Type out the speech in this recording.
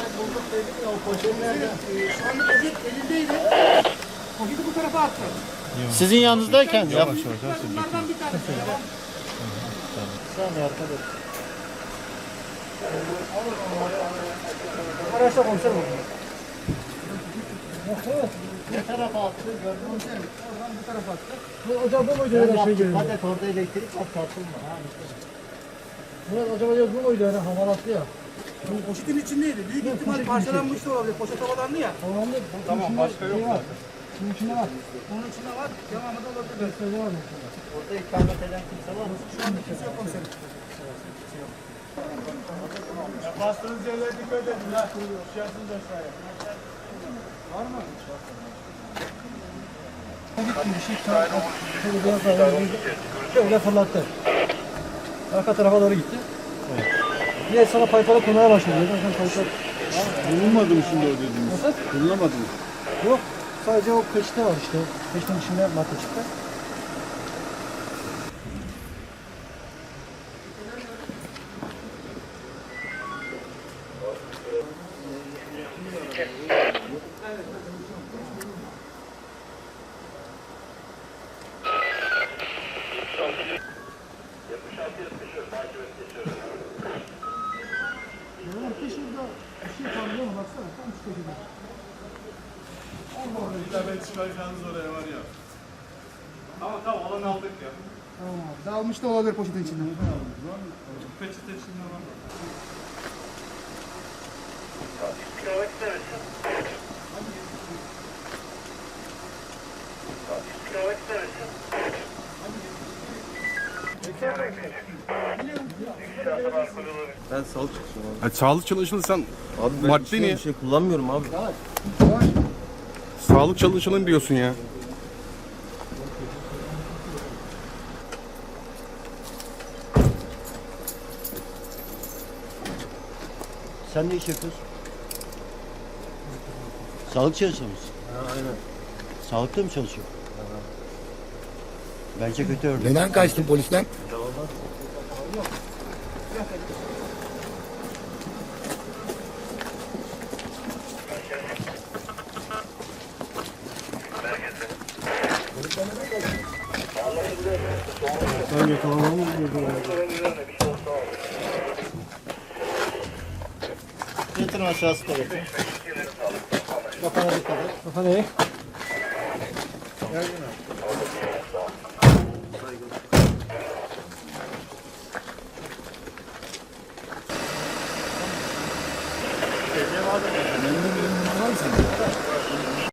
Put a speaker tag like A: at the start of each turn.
A: poşet bulduk dedik ya o poşet nerede?
B: Şu anda poşet elindeydi. Poşeti bu tarafa attı.
A: Sizin yanınızdayken yap.
B: Bunlardan bir tanesi.
A: Sen arkadaş.
B: Araçla komiserim oldu.
A: Ne tarafa attı gördün mü?
B: Oradan bu tarafa attı. Acaba bu muydu? öyle şey geliyor?
A: Hadi orada elektrik. Ha, işte.
B: Murat acaba ya bu muydu? Yani havalattı ya. Bu poşetin içindeydi. Büyük ihtimal parçalanmış da olabilir. Poşet havalandı ya. Havalandı. Tamam başka yok var. Bunun içinde var. Onun içinde var. Devamı da olabilir. Gösterge var mı?
A: Orada ikamet eden kimse var mı?
B: Şu anda kimse yok komiserim.
C: Bastığınız yerlere dikkat edin ha. Düşersiniz aşağıya.
B: Bir şey. Şöyle biraz daha. Şöyle fırlattı. Arka tarafa doğru gitti. Diğer sana paypara konmaya başladı. Zaten paypar
C: Bulunmadı mı şimdi o dediğiniz?
B: Nasıl?
C: Bulunamadı mı?
B: Yok. Sadece o peçete var işte. Peçetenin içinde madde çıktı. Yalan bir şurada bir şey ama baksana tam şu köşede.
C: Bir daha ben çıkaracağınız oraya var ya. Ama tamam alan aldık ya.
B: Tamam abi. Dağılmış da olabilir poşetin içinde.
C: Peçete içinde var.
D: Ben sağlık çalışıyorum
E: Ha, sağlık çalışanı sen
D: abi. Abi ben
E: Madde
D: içkiye
E: niye?
D: bir şey kullanmıyorum abi.
E: sağlık çalışanı diyorsun ya.
A: Sen ne iş yapıyorsun? Sağlık çalışanı mısın?
D: aynen.
A: Sağlıkta mı çalışıyor? Bence kötü örnek.
F: Neden kaçtın polisten?
A: Getirin aşağısı da getirin. Kafana dikkat et.
B: Kafa ne?